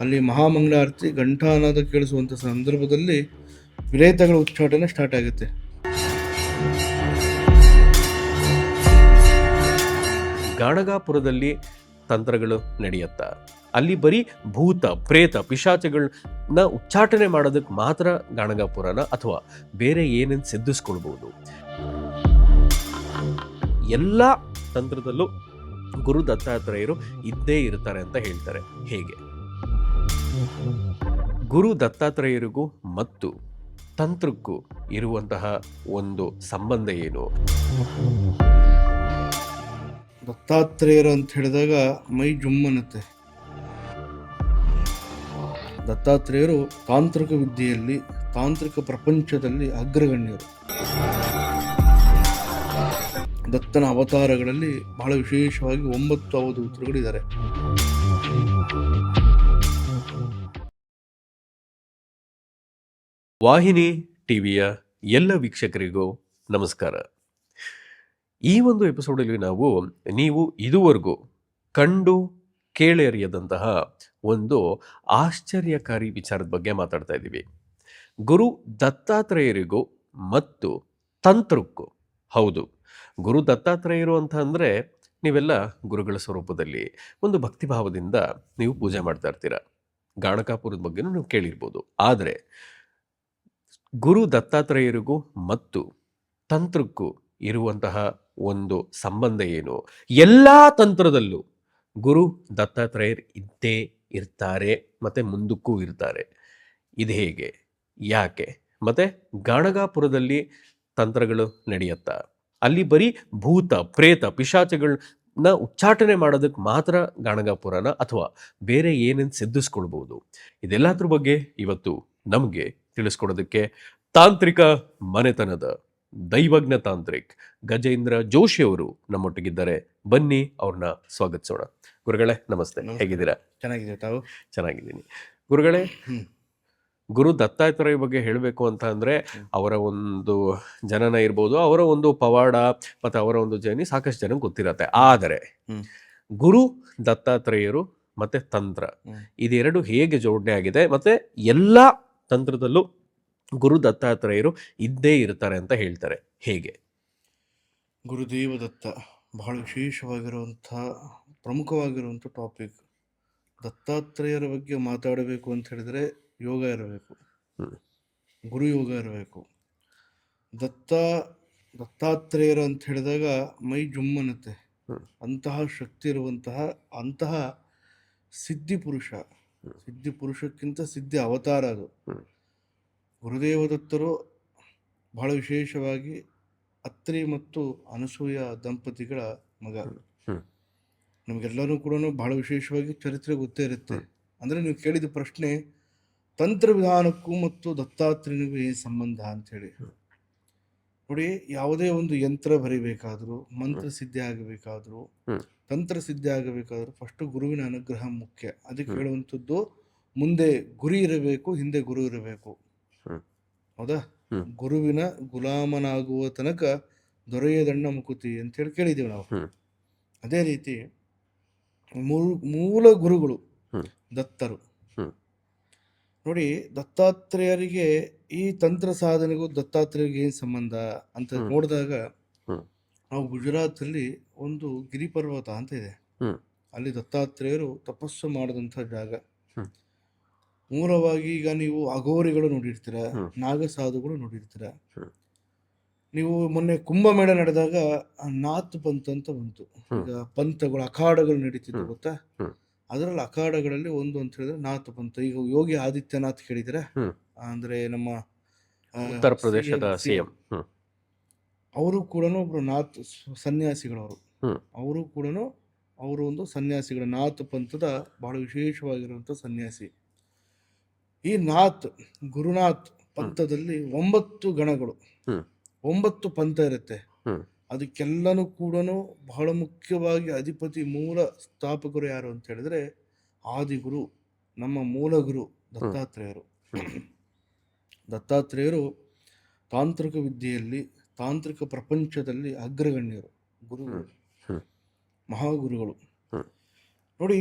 ಅಲ್ಲಿ ಮಹಾಮಂಗಳಾರತಿ ಗಂಟಾನಾದ ಕೇಳಿಸುವಂಥ ಸಂದರ್ಭದಲ್ಲಿ ವಿರೇತಗಳ ಉಚ್ಚಾಟನೆ ಸ್ಟಾರ್ಟ್ ಆಗುತ್ತೆ. ಗಾಣಗಾಪುರದಲ್ಲಿ ತಂತ್ರಗಳು ನಡೆಯುತ್ತಾ? ಅಲ್ಲಿ ಬರೀ ಭೂತ, ಪ್ರೇತ ಪಿಶಾಚಗಳನ್ನ ಉಚ್ಚಾಟನೆ ಮಾಡೋದಕ್ಕೆ ಮಾತ್ರ ಗಾಣಗಾಪುರನ ಅಥವಾ ಬೇರೆ ಏನೇನು ಸಿದ್ಧಿಸ್ಕೊಳ್ಬೋದು ಎಲ್ಲ ತಂತ್ರದಲ್ಲೂ ಗುರು ದತ್ತಾತ್ರೇಯರು ಇದ್ದೇ ಇರ್ತಾರೆ ಅಂತ ಹೇಳ್ತಾರೆ. ಹೇಗೆ? ಗುರು ದತ್ತಾತ್ರೇಯರಿಗೂ ಮತ್ತು ತಂತ್ರಕ್ಕೂ ಇರುವಂತಹ ಒಂದು ಸಂಬಂಧ ಏನು? ದತ್ತಾತ್ರೇಯರು ಅಂತ ಹೇಳಿದಾಗ ಮೈ ಜುಮ್ಮನತೆ ದತ್ತಾತ್ರೇಯರು ತಾಂತ್ರಿಕ ವಿದ್ಯೆಯಲ್ಲಿ, ತಾಂತ್ರಿಕ ಪ್ರಪಂಚದಲ್ಲಿ ಅಗ್ರಗಣ್ಯರು. ದತ್ತನ ಅವತಾರಗಳಲ್ಲಿ ಬಹಳ ವಿಶೇಷವಾಗಿ ಒಂಬತ್ತು ಅವಧೂತರುಗಳಿದ್ದಾರೆ. ವಾಹಿನಿ ಟಿವಿಯ ಎಲ್ಲ ವೀಕ್ಷಕರಿಗೂ ನಮಸ್ಕಾರ. ಈ ಒಂದು ಎಪಿಸೋಡಲ್ಲಿ ನಾವು ನೀವು ಇದುವರೆಗೂ ಕಂಡು ಕೇಳರಿಯದಂತಹ ಒಂದು ಆಶ್ಚರ್ಯಕಾರಿ ವಿಚಾರದ ಬಗ್ಗೆ ಮಾತಾಡ್ತಾ ಇದ್ದೀವಿ. ಗುರು ದತ್ತಾತ್ರೇಯರಿಗೂ ಮತ್ತು ತಂತ್ರಕ್ಕೂ. ಹೌದು, ಗುರು ದತ್ತಾತ್ರೇಯರು ಅಂತ ಅಂದರೆ ನೀವೆಲ್ಲ ಗುರುಗಳ ಸ್ವರೂಪದಲ್ಲಿ ಒಂದು ಭಕ್ತಿಭಾವದಿಂದ ನೀವು ಪೂಜೆ ಮಾಡ್ತಾ ಇರ್ತೀರ. ಗಾಣಕಾಪುರದ ಬಗ್ಗೆನೂ ನೀವು ಕೇಳಿರ್ಬೋದು. ಆದರೆ ಗುರು ದತ್ತಾತ್ರೇಯರಿಗೂ ಮತ್ತು ತಂತ್ರಕ್ಕೂ ಇರುವಂತಹ ಒಂದು ಸಂಬಂಧ ಏನು? ಎಲ್ಲ ತಂತ್ರದಲ್ಲೂ ಗುರು ದತ್ತಾತ್ರೇಯರ್ ಇದ್ದೇ ಇರ್ತಾರೆ, ಮತ್ತು ಮುಂದಕ್ಕೂ ಇರ್ತಾರೆ. ಇದು ಹೇಗೆ? ಯಾಕೆ? ಮತ್ತು ಗಾಣಗಾಪುರದಲ್ಲಿ ತಂತ್ರಗಳು ನಡೆಯುತ್ತಾ? ಅಲ್ಲಿ ಬರೀ ಭೂತ, ಪ್ರೇತ, ಪಿಶಾಚಗಳನ್ನ ಉಚ್ಚಾಟನೆ ಮಾಡೋದಕ್ಕೆ ಮಾತ್ರ ಗಾಣಗಾಪುರನ ಅಥವಾ ಬೇರೆ ಏನೇನು ಸಿದ್ಧಿಸ್ಕೊಳ್ಬೋದು? ಇದೆಲ್ಲದ್ರ ಬಗ್ಗೆ ಇವತ್ತು ನಮಗೆ ತಿಳಿಸ್ಕೊಡೋದಕ್ಕೆ ತಾಂತ್ರಿಕ ಮನೆತನದ ದೈವಜ್ಞ ತಾಂತ್ರಿಕ್ ಗಜೇಂದ್ರ ಜೋಶಿ ಅವರು ನಮ್ಮೊಟ್ಟಿಗಿದ್ದಾರೆ. ಬನ್ನಿ ಅವ್ರನ್ನ ಸ್ವಾಗತಿಸೋಣ. ಗುರುಗಳೇ ನಮಸ್ತೆ. ಹೇಗಿದ್ದೀರಾ? ಚೆನ್ನಾಗಿದೆ ತಾವು? ಚೆನ್ನಾಗಿದ್ದೀನಿ. ಗುರುಗಳೇ ಗುರು ದತ್ತಾತ್ರೇಯ ಬಗ್ಗೆ ಹೇಳಬೇಕು ಅಂತ ಅಂದರೆ ಅವರ ಒಂದು ಜನನ ಇರ್ಬೋದು ಅವರ ಒಂದು ಪವಾಡ ಮತ್ತು ಅವರ ಒಂದು ಜರ್ನಿ ಸಾಕಷ್ಟು ಜನಕ್ಕೆ ಗೊತ್ತಿರತ್ತೆ. ಆದರೆ ಗುರು ದತ್ತಾತ್ರೇಯರು ಮತ್ತು ತಂತ್ರ. ಇದೆರಡು ಹೇಗೆ ಜೋಡಣೆ ಆಗಿದೆ ಮತ್ತು ಎಲ್ಲ ತಂತ್ರದಲ್ಲೂ ಗುರು ದತ್ತಾತ್ರೇಯರು ಇದ್ದೇ ಇರ್ತಾರೆ ಅಂತ ಹೇಳ್ತಾರೆ. ಹೇಗೆ? ಗುರುದೇವ ದತ್ತ ಬಹಳ ವಿಶೇಷವಾಗಿರುವಂಥ ಪ್ರಮುಖವಾಗಿರುವಂಥ ಟಾಪಿಕ್ ದತ್ತಾತ್ರೇಯರ ಬಗ್ಗೆ ಮಾತಾಡಬೇಕು ಅಂತ ಹೇಳಿದ್ರೆ ಯೋಗ ಇರಬೇಕು. ಗುರು ಯೋಗ ಇರಬೇಕು. ದತ್ತ ದತ್ತಾತ್ರೇಯರು ಅಂತ ಹೇಳಿದಾಗ ಮೈ ಜುಮ್ಮನತೆ ಅಂತಹ ಶಕ್ತಿ ಇರುವಂತಹ ಅಂತಹ ಸಿದ್ಧಿ ಪುರುಷ. ಸಿದ್ಧಿ ಪುರುಷಕ್ಕಿಂತ ಸಿದ್ಧಿ ಅವತಾರ ಅದು. ಗುರುದೇವದತ್ತರು ಗುರುದೇವ ದತ್ತರು ಬಹಳ ವಿಶೇಷವಾಗಿ ಅತ್ರಿ ಮತ್ತು ಅನಸೂಯ ದಂಪತಿಗಳ ಮಗ. ನಮಗೆಲ್ಲರೂ ಕೂಡ ಬಹಳ ವಿಶೇಷವಾಗಿ ಚರಿತ್ರೆ ಗೊತ್ತೇ ಇರುತ್ತೆ. ಅಂದ್ರೆ ನೀವು ಕೇಳಿದ ಪ್ರಶ್ನೆ ತಂತ್ರ ವಿಧಾನಕ್ಕೂ ಮತ್ತು ದತ್ತಾತ್ರೇಯನಿಗೂ ಏನು ಸಂಬಂಧ ಅಂತ ಹೇಳಿ ನೋಡಿ ಯಾವುದೇ ಒಂದು ಯಂತ್ರ ಬರಿಬೇಕಾದ್ರೂ ಮಂತ್ರ ಸಿದ್ಧಿ ಆಗಬೇಕಾದ್ರೂ. ತಂತ್ರ ಸಿದ್ಧಿ ಆಗಬೇಕಾದ್ರೂ ಫಸ್ಟ್ ಗುರುವಿನ ಅನುಗ್ರಹ ಮುಖ್ಯ. ಅದಕ್ಕೆ. ಹೇಳುವಂಥದ್ದು ಮುಂದೆ ಗುರಿ ಇರಬೇಕು ಹಿಂದೆ ಗುರು ಇರಬೇಕು. ಹೌದಾ? ಗುರುವಿನ ಗುಲಾಮನಾಗುವ ತನಕ ದೊರೆಯದಣ್ಣ ಮುಕುತಿ ಅಂತ ಹೇಳಿ ಕೇಳಿದ್ದೀವಿ ನಾವು. ಅದೇ ರೀತಿ ಮೂಲ- ಗುರುಗಳು ದತ್ತರು. ನೋಡಿ ದತ್ತಾತ್ರೇಯರಿಗೆ ಈ ತಂತ್ರ ಸಾಧನೆಗೂ ದತ್ತಾತ್ರೇಯರಿಗೆ ಏನು ಸಂಬಂಧ ಅಂತ ನೋಡಿದಾಗ. ನಾವು ಗುಜರಾತಲ್ಲಿ ಒಂದು ಗಿರಿ ಪರ್ವತ ಅಂತ ಇದೆ. ಅಲ್ಲಿ ದತ್ತಾತ್ರೇಯರು ತಪಸ್ಸು ಮಾಡಿದಂಥ ಜಾಗ. ಮೂಲವಾಗಿ ಈಗ ನೀವು ಅಘೋರಿಗಳು ನೋಡಿರ್ತೀರ. ನಾಗಸಾಧುಗಳು ನೋಡಿರ್ತೀರ. ನೀವು ಮೊನ್ನೆ ಕುಂಭಮೇಳ ನಡೆದಾಗ ನಾತ್ ಪಂತ್ ಅಂತ ಬಂತು. ಈಗ ಪಂಥಗಳು ಅಖಾಡಗಳು ನಡೀತಿದ್ವು ಗೊತ್ತಾ. ಅದರಲ್ಲಿ ಅಖಾಡಗಳಲ್ಲಿ ಒಂದು ಅಂತ ಹೇಳಿದ್ರೆ ನಾತ್ ಪಂಥ. ಈಗ ಯೋಗಿ ಆದಿತ್ಯನಾಥ್ ಕೇಳಿದಿರ. ಅಂದ್ರೆ ನಮ್ಮ ಉತ್ತರ ಪ್ರದೇಶದ ಸಿಎಂ ಅವರು ಕೂಡ ಒಬ್ರು ನಾಥ್ ಸನ್ಯಾಸಿಗಳವರು. ಅವರು ಕೂಡ ಅವರು ಒಂದು ಸನ್ಯಾಸಿಗಳ. ನಾಥ್ ಪಂಥದ ಬಹಳ ವಿಶೇಷವಾಗಿರುವಂಥ ಸನ್ಯಾಸಿ. ಈ ನಾಥ್ ಗುರುನಾಥ್ ಪಂಥದಲ್ಲಿ ಒಂಬತ್ತು ಗಣಗಳು. ಒಂಬತ್ತು ಪಂಥ ಇರುತ್ತೆ. ಅದಕ್ಕೆಲ್ಲನೂ ಕೂಡ ಬಹಳ ಮುಖ್ಯವಾಗಿ ಅಧಿಪತಿ ಮೂಲ ಸ್ಥಾಪಕರು ಯಾರು ಅಂತ ಹೇಳಿದ್ರೆ ಆದಿಗುರು ನಮ್ಮ ಮೂಲ ಗುರು ದತ್ತಾತ್ರೇಯರು ದತ್ತಾತ್ರೇಯರು ತಾಂತ್ರಿಕ ವಿದ್ಯೆಯಲ್ಲಿ ತಾಂತ್ರಿಕ ಪ್ರಪಂಚದಲ್ಲಿ ಅಗ್ರಗಣ್ಯರು ಗುರುಗಳು. ಮಹಾಗುರುಗಳು. ನೋಡಿ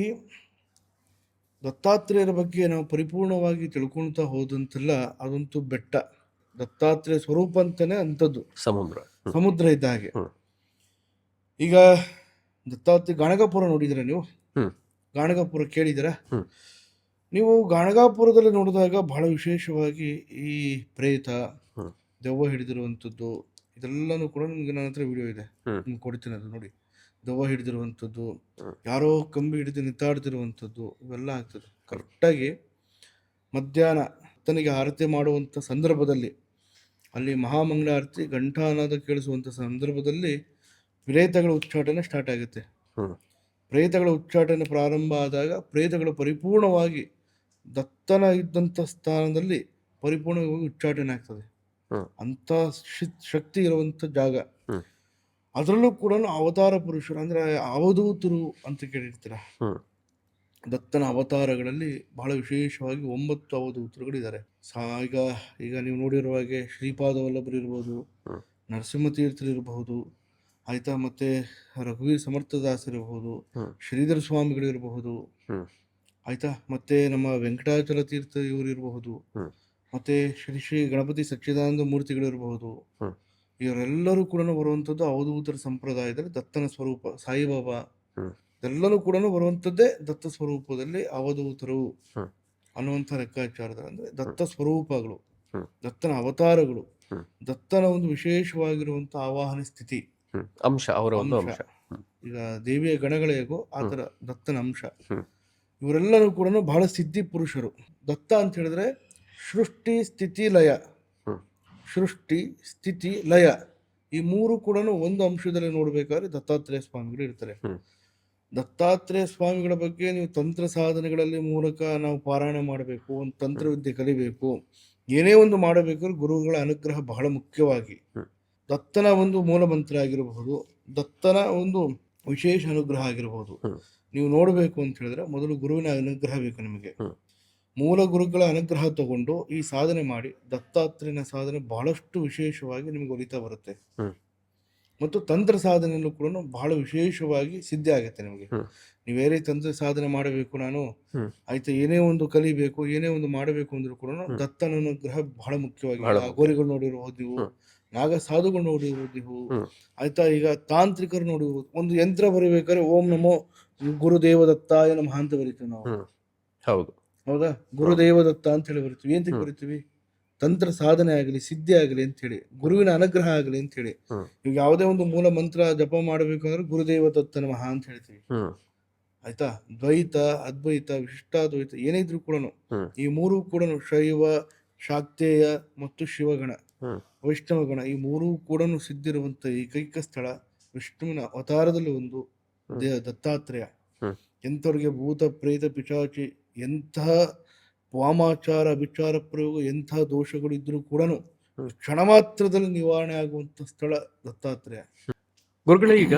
ದತ್ತಾತ್ರೇಯರ ಬಗ್ಗೆ ನಾವು ಪರಿಪೂರ್ಣವಾಗಿ ತಿಳ್ಕೊಳ್ತಾ ಹೋದಂತೆಲ್ಲ ಅದಂತೂ ಬೆಟ್ಟ. ದತ್ತಾತ್ರೇಯ ಸ್ವರೂಪ ಅಂತಾನೆ ಅಂಥದ್ದು. ಸಮುದ್ರ. ಸಮುದ್ರ ಇದ್ದ ಹಾಗೆ. ಈಗ ದತ್ತಾತ್ರೇಯ ಗಾಣಗಾಪುರ ನೋಡಿದಿರ ನೀವು. ಗಾಣಗಾಪುರ ಕೇಳಿದಿರ ನೀವು ಗಾಣಗಾಪುರದಲ್ಲಿ ನೋಡಿದಾಗ ಬಹಳ ವಿಶೇಷವಾಗಿ ಈ ಪ್ರೇತ ದೆವ್ವ ಹಿಡಿದಿರುವಂಥದ್ದು ಇದೆಲ್ಲನೂ ಕೂಡ ನಿಮ್ಗೆ ನನ್ನ ಹತ್ರ ವಿಡಿಯೋ ಇದೆ. ನಿಮ್ಗೆ ಕೊಡ್ತೀನಿ ಅದು ನೋಡಿ ದವ ಹಿಡಿದಿರುವಂಥದ್ದು. ಯಾರೋ ಕಂಬಿ ಹಿಡಿದು ನಿಂತಾಡ್ತಿರುವಂಥದ್ದು ಇವೆಲ್ಲ ಆಗ್ತದೆ ಕರೆಕ್ಟಾಗಿ ಮಧ್ಯಾಹ್ನ ತನಗೆ ಆರತಿ ಮಾಡುವಂಥ ಸಂದರ್ಭದಲ್ಲಿ ಅಲ್ಲಿ ಮಹಾಮಂಗಳಾರತಿ ಗಂಟಾನಾದ ಕೇಳಿಸುವಂಥ ಸಂದರ್ಭದಲ್ಲಿ ಪ್ರೇತಗಳ ಉಚ್ಚಾಟನೆ ಸ್ಟಾರ್ಟ್ ಆಗುತ್ತೆ. ಪ್ರೇತಗಳ ಉಚ್ಚಾಟನೆ ಪ್ರಾರಂಭ ಆದಾಗ ಪ್ರೇತಗಳು ಪರಿಪೂರ್ಣವಾಗಿ ದತ್ತನ ಇದ್ದಂಥ ಸ್ಥಾನದಲ್ಲಿ ಪರಿಪೂರ್ಣವಾಗಿ ಉಚ್ಚಾಟನೆ ಆಗ್ತದೆ. ಅಂಥ ಶಿ- ಶಕ್ತಿ ಇರುವಂತ ಜಾಗ. ಅದರಲ್ಲೂ ಕೂಡ ಅವತಾರ ಪುರುಷರು ಅಂದ್ರೆ ಅವಧೂತರು ಅಂತ ಕೇಳಿರ್ತೀರ. ದತ್ತನ ಅವತಾರಗಳಲ್ಲಿ ಬಹಳ ವಿಶೇಷವಾಗಿ ಒಂಬತ್ತು ಅವಧೂತರುಗಳಿದ್ದಾರೆ ಸಾ ಈಗ ಈಗ ನೀವು ನೋಡಿರುವ ಹಾಗೆ ಶ್ರೀಪಾದ ವಲ್ಲಭರು ಇರ್ಬೋದು. ನರಸಿಂಹತೀರ್ಥರು ಇರಬಹುದು ಆಯ್ತಾ ಮತ್ತೆ ರಘುವೀರ್ ಸಮರ್ಥದಾಸ್ ಇರಬಹುದು ಶ್ರೀಧರ ಸ್ವಾಮಿಗಳು ಇರಬಹುದು. ಆಯ್ತಾ ಮತ್ತೆ ನಮ್ಮ ವೆಂಕಟಾಚಲ ತೀರ್ಥ ಇವರು ಇರಬಹುದು. ಮತ್ತೆ ಶ್ರೀ ಶ್ರೀ ಗಣಪತಿ ಸಚ್ಚಿದಾನಂದ ಮೂರ್ತಿಗಳಿರಬಹುದು ಇವರೆಲ್ಲರೂ ಕೂಡ ಬರುವಂಥದ್ದು ಅವಧೂತರ ಸಂಪ್ರದಾಯದಲ್ಲಿ ದತ್ತನ ಸ್ವರೂಪ ಸಾಯಿಬಾಬಾ. ಎಲ್ಲರೂ ಕೂಡ ಬರುವಂಥದ್ದೇ ದತ್ತ ಸ್ವರೂಪದಲ್ಲಿ ಅವಧೂತರು ಅನ್ನುವಂತಹ ಅನ್ನುವಂಥ ಲೆಕ್ಕಾಚಾರದಲ್ಲಿ ಅಂದರೆ ದತ್ತ ಸ್ವರೂಪಗಳು ದತ್ತನ ಅವತಾರಗಳು ದತ್ತನ ಒಂದು ವಿಶೇಷವಾಗಿರುವಂಥ ಆವಾಹನ ಸ್ಥಿತಿ. ಅಂಶ ಅವರ ಒಂದು ಅಂಶ. ಈಗ ದೇವಿಯ ಗಣಗಳ ಹೇಗೋ ಆ ಥರ ದತ್ತನ ಅಂಶ. ಇವರೆಲ್ಲರೂ ಕೂಡ ಬಹಳ ಸಿದ್ಧಿ ಪುರುಷರು. ದತ್ತ ಅಂತ ಹೇಳಿದ್ರೆ ಸೃಷ್ಟಿ ಸ್ಥಿತಿ ಲಯ. ಸೃಷ್ಟಿ ಸ್ಥಿತಿ ಲಯ. ಈ ಮೂರು ಕೂಡ ಒಂದು ಅಂಶದಲ್ಲಿ ನೋಡಬೇಕಾದ್ರೆ ದತ್ತಾತ್ರೇಯ ಸ್ವಾಮಿಗಳು ಇರ್ತಾರೆ. ದತ್ತಾತ್ರೇಯ ಸ್ವಾಮಿಗಳ ಬಗ್ಗೆ ನೀವು ತಂತ್ರ ಸಾಧನೆಗಳಲ್ಲಿ ಮೂಲಕ ನಾವು ಪಾರಾಯಣ ಮಾಡಬೇಕು ಒಂದು ತಂತ್ರವಿದ್ಯೆ ಕಲಿಬೇಕು. ಏನೇ ಒಂದು ಮಾಡಬೇಕಾದ್ರೆ ಗುರುಗಳ ಅನುಗ್ರಹ ಬಹಳ ಮುಖ್ಯವಾಗಿ. ದತ್ತನ ಒಂದು ಮೂಲ ಮಂತ್ರ ಆಗಿರಬಹುದು ದತ್ತನ ಒಂದು ವಿಶೇಷ ಅನುಗ್ರಹ ಆಗಿರಬಹುದು ನೀವು ನೋಡಬೇಕು ಅಂತ ಹೇಳಿದ್ರೆ ಮೊದಲು ಗುರುವಿನ ಅನುಗ್ರಹ ಬೇಕು ನಿಮಗೆ. ಮೂಲ ಗುರುಗಳ ಅನುಗ್ರಹ ತಗೊಂಡು ಈ ಸಾಧನೆ ಮಾಡಿ ದತ್ತಾತ್ರೇಯನ ಸಾಧನೆ ಬಹಳಷ್ಟು ವಿಶೇಷವಾಗಿ ನಿಮಗೆ ಒಲಿತಾ ಬರುತ್ತೆ. ಮತ್ತು ತಂತ್ರ ಸಾಧನೆಯಲ್ಲೂ ಕೂಡ ಬಹಳ ವಿಶೇಷವಾಗಿ ಸಿದ್ಧಿ ಆಗುತ್ತೆ ನಿಮಗೆ. ನೀವೇನೇ ತಂತ್ರ ಸಾಧನೆ ಮಾಡಬೇಕು ನಾನು ಆಯ್ತು ಏನೇ ಒಂದು ಕಲಿಬೇಕು ಏನೇ ಒಂದು ಮಾಡಬೇಕು ಅಂದ್ರೂ ಕೂಡ ದತ್ತನ ಅನುಗ್ರಹ ಬಹಳ ಮುಖ್ಯವಾಗಿ. ಅಗೋರಿಗಳು ನೋಡಿರ್ಬೋದು ನೀವು ನಾಗ ಸಾಧುಗಳು ನೋಡಿರೋದಿವು ಆಯ್ತಾ ಈಗ ತಾಂತ್ರಿಕರು ನೋಡಿರ್ಬೋದು ಒಂದು ಯಂತ್ರ ಬರಿಬೇಕಾದ್ರೆ ಓಂ ನಮೋ ಗುರುದೇವ ದತ್ತಾಯ ನಮಃ ಅಂತ ಬರಿತೀವಿ ನಾವು. ಹೌದು. ಹೌದಾ? ಗುರುದೇವದತ್ತ ಅಂತ ಹೇಳಿ ಬರಿತೀವಿ ಏನ್. ಬರಿತೀವಿ? ತಂತ್ರ ಸಾಧನೆ ಆಗಲಿ ಸಿದ್ಧಿ ಆಗಲಿ ಅಂತ ಹೇಳಿ ಗುರುವಿನ ಅನುಗ್ರಹ ಆಗಲಿ ಅಂತ ಹೇಳಿ. ಈಗ ಯಾವುದೇ ಒಂದು ಮೂಲ ಮಂತ್ರ ಜಪ ಮಾಡಬೇಕಂದ್ರೆ ಗುರುದೇವ ದತ್ತ ನಮಃ ಅಂತ ಹೇಳ್ತೀವಿ. ಆಯ್ತಾ? ದ್ವೈತ ಅದ್ವೈತ ವಿಶಿಷ್ಟಾದ್ವೈತ ಏನೇ ಇದ್ರೂ ಕೂಡ ಈ ಮೂರು ಕೂಡ ಶೈವ ಶಾಕ್ತೇಯ ಮತ್ತು ಶಿವಗಣ. ವೈಷ್ಣವ ಗಣ ಈ ಮೂರೂ ಕೂಡ ಸಿದ್ಧಿರುವಂತ ಏಕೈಕ ಸ್ಥಳ ವಿಷ್ಣುವಿನ ಅವತಾರದಲ್ಲಿ ಒಂದು. ದತ್ತಾತ್ರೇಯ. ಎಂಥವ್ರಿಗೆ ಭೂತ ಪ್ರೇತ ಪಿಶಾಚಿ ಎಂತಹ ವಾಮಾಚಾರ ವಿಚಾರ ಪ್ರಯೋಗ ಎಂಥ ದೋಷಗಳು ಇದ್ರೂ ಕೂಡ. ಕ್ಷಣ ಮಾತ್ರದಲ್ಲಿ ನಿವಾರಣೆ ಆಗುವಂಥ ಸ್ಥಳ ದತ್ತಾತ್ರೇಯ. ಗುರುಗಳೇ ಈಗ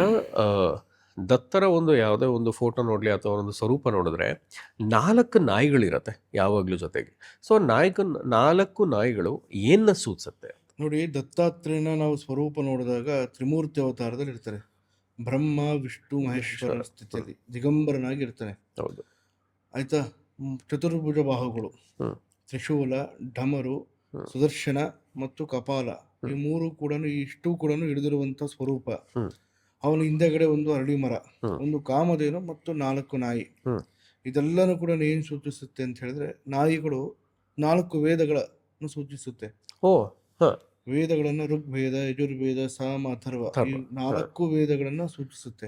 ದತ್ತರ ಒಂದು ಯಾವುದೇ ಒಂದು ಫೋಟೋ ನೋಡಲಿ ಅಥವಾ ಒಂದು ಸ್ವರೂಪ ನೋಡಿದ್ರೆ ನಾಲ್ಕು ನಾಯಿಗಳಿರತ್ತೆ ಯಾವಾಗಲೂ ಜೊತೆಗೆ. ಸೊ ನಾಯಕ ನಾಲ್ಕು ನಾಯಿಗಳು ಏನ ಸೂಚಿಸುತ್ತೆ? ನೋಡಿ ದತ್ತಾತ್ರೇಯನ ನಾವು ಸ್ವರೂಪ ನೋಡಿದಾಗ ತ್ರಿಮೂರ್ತಿ ಅವತಾರದಲ್ಲಿ ಇರ್ತಾರೆ. ಬ್ರಹ್ಮ ವಿಷ್ಣು ಮಹೇಶ್ವರ. ಸ್ಥಿತಿಯಲ್ಲಿ ದಿಗಂಬರನಾಗಿ ಇರ್ತಾನೆ. ಹೌದು. ಆಯ್ತಾ? ಚತುರ್ಭುಜ ಬಾಹುಗಳು ತ್ರಿಶೂಲ ಢಮರು ಸುದರ್ಶನ ಮತ್ತು ಕಪಾಲ. ಈ ಮೂರು ಕೂಡ ಇಷ್ಟು ಕೂಡ ಹಿಡಿದಿರುವಂತ ಸ್ವರೂಪ. ಅವನ ಹಿಂದೆಗಡೆ ಒಂದು ಅರಳಿ ಮರ ಒಂದು ಕಾಮಧೇನು ಮತ್ತು ನಾಲ್ಕು ನಾಯಿ. ಇದೆಲ್ಲನೂ ಕೂಡ ಏನ್ ಸೂಚಿಸುತ್ತೆ ಅಂತ ಹೇಳಿದ್ರೆ ನಾಯಿಗಳು ನಾಲ್ಕು ವೇದಗಳನ್ನು ಸೂಚಿಸುತ್ತೆ. ಓ ವೇದಗಳನ್ನ ಋಗ್ವೇದ ಯಜುರ್ವೇದ ಸಾಮ ಅಥರ್ವ ಈ ನಾಲ್ಕು ವೇದಗಳನ್ನ ಸೂಚಿಸುತ್ತೆ.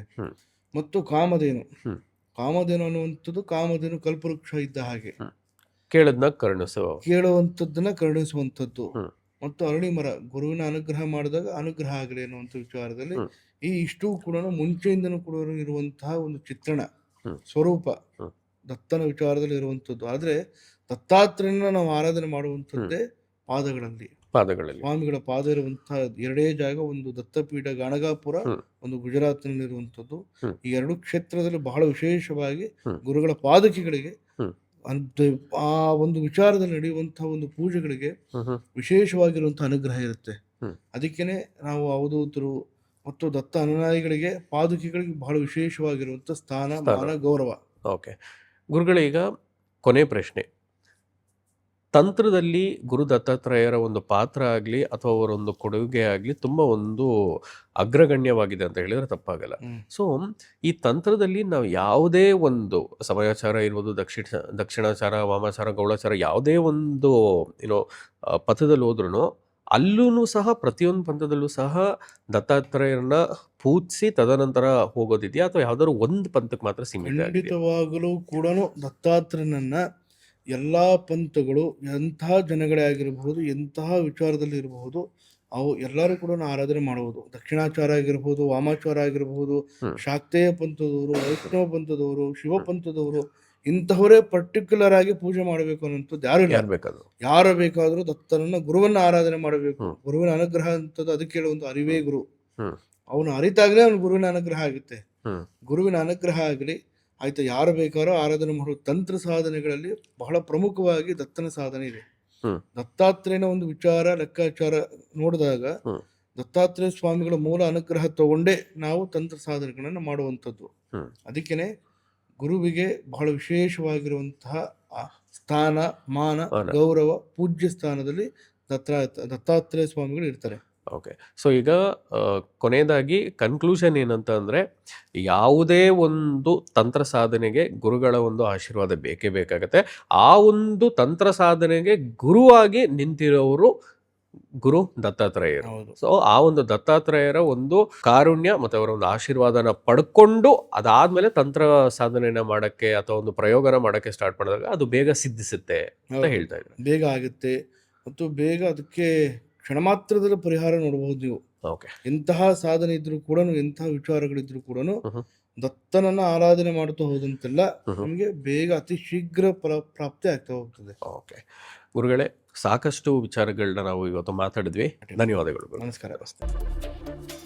ಮತ್ತು ಕಾಮಧೇನು. ಕಾಮಧೇನು ಅನ್ನುವಂಥದ್ದು ಕಾಮಧೇನು ಕಲ್ಪವೃಕ್ಷ ಇದ್ದ ಹಾಗೆ. ಕೇಳದ್ನ ಕರುಣಿಸು ಕೇಳುವಂಥದ್ದನ್ನ ಕರುಣಿಸುವಂಥದ್ದು. ಮತ್ತು ಅರಳಿ ಮರ ಗುರುವಿನ ಅನುಗ್ರಹ ಮಾಡಿದಾಗ ಅನುಗ್ರಹ ಆಗಲಿ ಅನ್ನುವಂಥ ವಿಚಾರದಲ್ಲಿ ಈ ಇಷ್ಟು ಕೂಡ ಮುಂಚೆಯಿಂದನೂ ಕೂಡ ಇರುವಂತಹ ಒಂದು ಚಿತ್ರಣ ಸ್ವರೂಪ ದತ್ತನ ವಿಚಾರದಲ್ಲಿ ಇರುವಂಥದ್ದು. ಆದರೆ ದತ್ತಾತ್ರೇಯನ ನಾವು ಆರಾಧನೆ ಮಾಡುವಂಥದ್ದೇ ಪಾದಗಳಲ್ಲಿ. ಪಾದಗಳಲ್ಲಿ. ಸ್ವಾಮಿಗಳ ಪಾದ ಇರುವಂತಹ ಎರಡೇ ಜಾಗ ಒಂದು ದತ್ತಪೀಠ ಗಣಗಾಪುರ ಒಂದು ಗುಜರಾತ್ನಲ್ಲಿರುವಂಥದ್ದು. ಇರುವಂತದ್ದು ಈ ಎರಡು ಕ್ಷೇತ್ರದಲ್ಲಿ ಬಹಳ ವಿಶೇಷವಾಗಿ ಗುರುಗಳ ಪಾದಕಿಗಳಿಗೆ ಅಂತ ಆ ಒಂದು ವಿಚಾರದಲ್ಲಿ ನಡೆಯುವಂತಹ ಒಂದು ಪೂಜೆಗಳಿಗೆ ವಿಶೇಷವಾಗಿರುವಂತಹ ಅನುಗ್ರಹ ಇರುತ್ತೆ. ಅದಕ್ಕೇನೆ ನಾವು ಅವಧೂತರು ಮತ್ತು ದತ್ತ ಅನುಯಾಯಿಗಳಿಗೆ ಪಾದುಕಿಗಳಿಗೆ ಬಹಳ ವಿಶೇಷವಾಗಿರುವಂತಹ ಸ್ಥಾನ. ಮಾನ ಗೌರವ. ಓಕೆ. ಗುರುಗಳೀಗ ಈಗ ಕೊನೆ ಪ್ರಶ್ನೆ. ತಂತ್ರದಲ್ಲಿ ಗುರು ದತ್ತಾತ್ರೇಯರ ಒಂದು ಪಾತ್ರ ಆಗಲಿ ಅಥವಾ ಅವರೊಂದು ಕೊಡುಗೆ ಆಗಲಿ ತುಂಬ ಒಂದು ಅಗ್ರಗಣ್ಯವಾಗಿದೆ ಅಂತ ಹೇಳಿದರೆ ತಪ್ಪಾಗಲ್ಲ. ಸೊ ಈ ತಂತ್ರದಲ್ಲಿ ನಾವು ಯಾವುದೇ ಒಂದು ಸಮಯಾಚಾರ ಇರ್ಬೋದು ದಕ್ಷಿಣ ದಕ್ಷಿಣಾಚಾರ ವಾಮಾಚಾರ ಗೌಳಾಚಾರ ಯಾವುದೇ ಒಂದು ಏನೋ ಪಥದಲ್ಲಿ ಹೋದ್ರೂ ಅಲ್ಲೂ ಸಹ ಪ್ರತಿಯೊಂದು ಪಂಥದಲ್ಲೂ ಸಹ ದತ್ತಾತ್ರೇಯರನ್ನ ಪೂಜಿಸಿ ತದನಂತರ ಹೋಗೋದಿದೆಯಾ ಅಥವಾ ಯಾವ್ದಾದ್ರು ಒಂದು ಪಂಥಕ್ಕೆ ಮಾತ್ರ ಸೀಮಿತ ಆಗಿದೆ ಖಂಡಿತವಾಗಲೂ ಕೂಡ ದತ್ತಾತ್ರನನ್ನ ಎಲ್ಲಾ ಪಂಥಗಳು ಎಂತಹ ಜನಗಳೇ ಆಗಿರಬಹುದು ಎಂತಹ ವಿಚಾರದಲ್ಲಿ ಇರಬಹುದು ಅವು ಎಲ್ಲರೂ ಕೂಡ ಆರಾಧನೆ ಮಾಡುವುದು. ದಕ್ಷಿಣಾಚಾರ ಆಗಿರಬಹುದು ವಾಮಾಚಾರ ಆಗಿರಬಹುದು. ಶಾಕ್ತೇಯ ಪಂಥದವರು ವೈಷ್ಣವ ಪಂಥದವರು ಶಿವ ಪಂಥದವರು ಇಂತಹವರೇ ಪರ್ಟಿಕ್ಯುಲರ್ ಆಗಿ ಪೂಜೆ ಮಾಡಬೇಕು ಅನ್ನೋಂಥದ್ದು ಯಾರು ಯಾರು ಬೇಕಾದ್ರು. ಯಾರು ಬೇಕಾದರೂ ದತ್ತನನ್ನ ಗುರುವನ್ನ ಆರಾಧನೆ ಮಾಡಬೇಕು. ಗುರುವಿನ ಅನುಗ್ರಹ ಅಂತದ್ದು ಅದಕ್ಕೆ ಹೇಳುವಂತ ಅರಿವೇ ಗುರು. ಅವನು ಅರಿತಾಗಲೇ ಅವನು ಗುರುವಿನ ಅನುಗ್ರಹ ಆಗುತ್ತೆ. ಗುರುವಿನ ಅನುಗ್ರಹ ಆಗಲಿ ಆಯ್ತಾ ಯಾರು ಬೇಕಾದ್ರೂ ಆರಾಧನೆ ಮಾಡುವ ತಂತ್ರ ಸಾಧನೆಗಳಲ್ಲಿ ಬಹಳ ಪ್ರಮುಖವಾಗಿ ದತ್ತನ ಸಾಧನೆ ಇದೆ. ದತ್ತಾತ್ರೇಯನ ಒಂದು ವಿಚಾರ ಲೆಕ್ಕಾಚಾರ ನೋಡಿದಾಗ ದತ್ತಾತ್ರೇಯ ಸ್ವಾಮಿಗಳ ಮೂಲ ಅನುಗ್ರಹ ತಗೊಂಡೇ ನಾವು ತಂತ್ರ ಸಾಧನೆಗಳನ್ನು ಮಾಡುವಂಥದ್ದು. ಅದಕ್ಕೇನೆ ಗುರುವಿಗೆ ಬಹಳ ವಿಶೇಷವಾಗಿರುವಂತಹ ಸ್ಥಾನ ಮಾನ ಮಾನ. ಗೌರವ ಪೂಜ್ಯ ಸ್ಥಾನದಲ್ಲಿ ದತ್ತ ದತ್ತಾತ್ರೇಯ ಸ್ವಾಮಿಗಳು ಇರ್ತಾರೆ. ಓಕೆ. ಸೊ ಈಗ ಕೊನೆಯದಾಗಿ ಕನ್ಕ್ಲೂಷನ್ ಏನಂತ ಅಂದರೆ ಯಾವುದೇ ಒಂದು ತಂತ್ರ ಸಾಧನೆಗೆ ಗುರುಗಳ ಒಂದು ಆಶೀರ್ವಾದ ಬೇಕೇ ಬೇಕಾಗತ್ತೆ. ಆ ಒಂದು ತಂತ್ರ ಸಾಧನೆಗೆ ಗುರುವಾಗಿ ನಿಂತಿರೋರು ಗುರು ದತ್ತಾತ್ರೇಯರು. ಸೊ ಆ ಒಂದು ದತ್ತಾತ್ರೇಯರ ಒಂದು ಕಾರುಣ್ಯ ಮತ್ತು ಅವರ ಒಂದು ಆಶೀರ್ವಾದನ ಪಡ್ಕೊಂಡು ಅದಾದ್ಮೇಲೆ ತಂತ್ರ ಸಾಧನೆಯನ್ನ ಮಾಡಕ್ಕೆ ಅಥವಾ ಒಂದು ಪ್ರಯೋಗನ ಮಾಡಕ್ಕೆ ಸ್ಟಾರ್ಟ್ ಮಾಡಿದಾಗ ಅದು ಬೇಗ ಸಿದ್ಧಿಸುತ್ತೆ ಅಂತ ಹೇಳ್ತಾ ಇದ್ದಾರೆ. ಬೇಗ ಆಗುತ್ತೆ ಮತ್ತು ಬೇಗ ಅದಕ್ಕೆ ಕ್ಷಣ ಮಾತ್ರದಲ್ಲಿ ಪರಿಹಾರ ನೋಡಬಹುದು ನೀವು. ಓಕೆ. ಎಂತಹ ಸಾಧನೆ ಇದ್ರೂ ಕೂಡ ಎಂತಹ ವಿಚಾರಗಳಿದ್ರು ಕೂಡ. ದತ್ತನನ್ನ ಆರಾಧನೆ ಮಾಡ್ತಾ ಹೋದಂತೆಲ್ಲ ನಮಗೆ ಬೇಗ ಅತಿ ಶೀಘ್ರ ಪ್ರಾಪ್ತಿ ಆಗ್ತಾ ಹೋಗ್ತದೆ. ಓಕೆ. ಗುರುಗಳೇ ಸಾಕಷ್ಟು ವಿಚಾರಗಳನ್ನ ನಾವು ಇವತ್ತು ಮಾತಾಡಿದ್ವಿ. ಧನ್ಯವಾದಗಳು ನಮಸ್ಕಾರ. ನಮಸ್ಕಾರ